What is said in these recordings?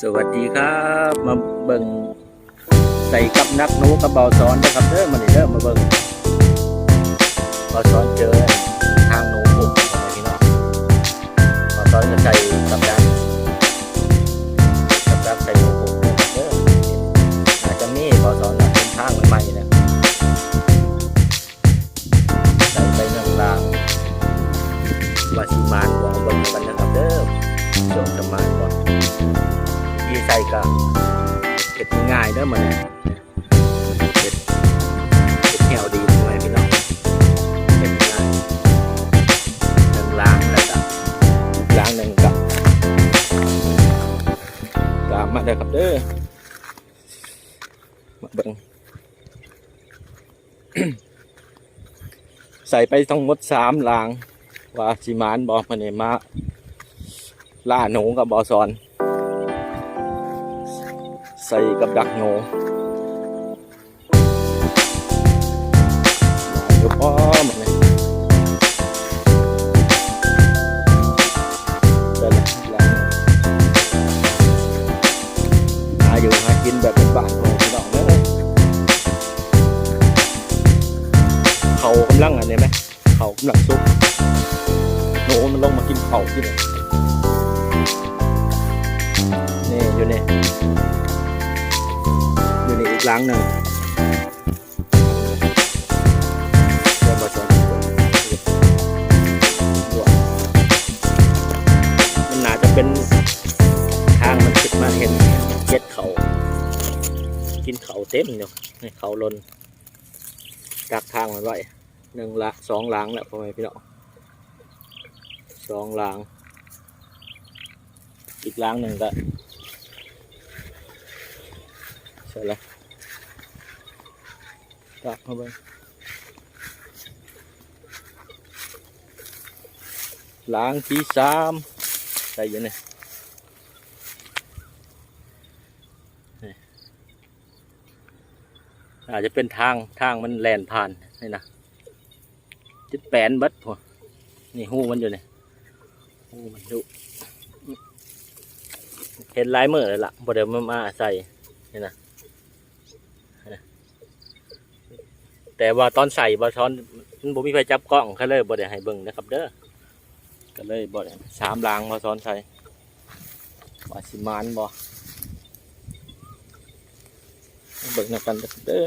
สวัสดีครับ มาเบิ่งใส่กับนักหนูกับเบาสอนนะครับเด้อมาเด้อมาเบิ่งเบาสอนเจอทางหนูปุบอะไรพี่น้องเบาสอนจะใส่กับดักกับดักใส่หนูปุบนะครับเด้ออาจจะมีเบาสอนเป็นทางใหม่ๆนะใส่ไปหนึ่งลางวาสิมานบอกเบิ่งกันนะครับเด้อ โจทย์จะมานก่อนที่ใส่ก็เก็บง่ายเด้อมันเก็บเก็บแถวดีทำไมพี่น้องเก็บง่ายหนึ่งล้างแล้วก็อีกล้างหนึ่งกับตามมาเด้อครับเด้อมาเบิ่งใส่ไปทั้งหมดสามล้าง ว่าจิมานบอกมาเนี่ยมา ล่าหนูกับบอซอน ใส่กับดักโง่เดี๋ยวพ่อหมดเลยเสร็จแล้วหาอยู่หากินแบบเป็นบ้านของพี่น้องเลยเขากำลังอะไรไหมเขากำลังซุกหนูมันลงมากินเขาที่นี่นี่ อยู่นี่อยู่ในอีกหล้างหนึ่งเดี๋ยวมาชนมันน่าจะเป็นทางมันขึ้นมาเห็นเจ็ดเขากินเขาเต็มอยู่ให้เขาลนกักทางมันไว้หนึ่งละสองหล้างแล้วพ่อแม่พี่น้องสองหล้างอีกหล้างหนึ่งก็ ใช่แล้วตักเข้าไปล้างที่สามใส่อยังไงนี่อาจจะเป็นทางทางมันแลนผ่านนี่นะจิตแปนบัดพอนี่หูมันอยู่นี่หูมันดุเห็นลายมือเลยล่ะบ่เดี๋ยวมามาใส่นี่นะ แต่ว่าตอนใส่บอช้อนมันบ่มีไฟจับกล้องเขาเลยบ่ได้ให้เบิ่งนะครับ เด้อก็เลยบ่ได้สามลางบอช้อนใส่ว่าสิมานบ่เบิ่งนะกันเด้อ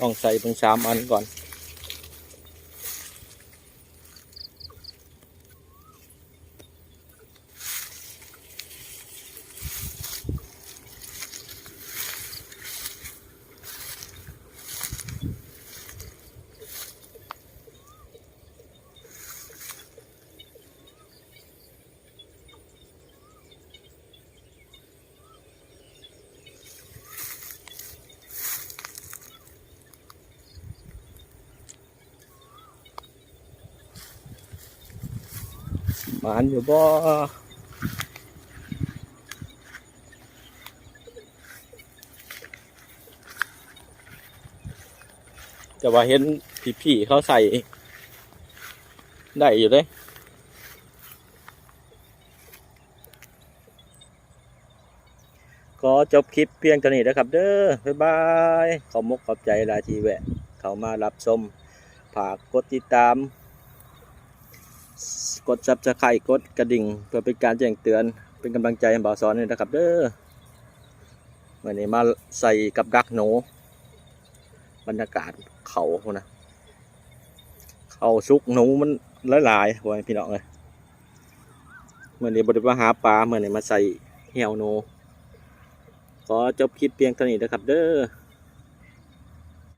ต้องใส่เป็นสามอันก่อน มานอยู่บ่แต่ว่าเห็นพี่ๆเขาใส่ ได้อยู่เลยก็จบคลิปเพียงเท่านี้นะครับ เด้อ บ๊ายบาย ขอมกขอบใจลาทีแวะ เขามารับชมฝากกดติดตาม กดซับสไครต์กดกระดิ่ง เพื่อเป็นการแจ้งเตือน เป็นกำลังใจให้บ่าวสอนด้วยนะครับ เด้อวันนี้มาใส่กับดักหนู บรรยากาศเขาพนะ เขาซุกหนูมันหลายๆไว้พี่น้องเลยเมื่อนี้บริมาหาปลาเมื่อนี้มาใส่เหี่ยวหนู ขอจบคลิปเพียงเท่านี้นะครับ เด้อ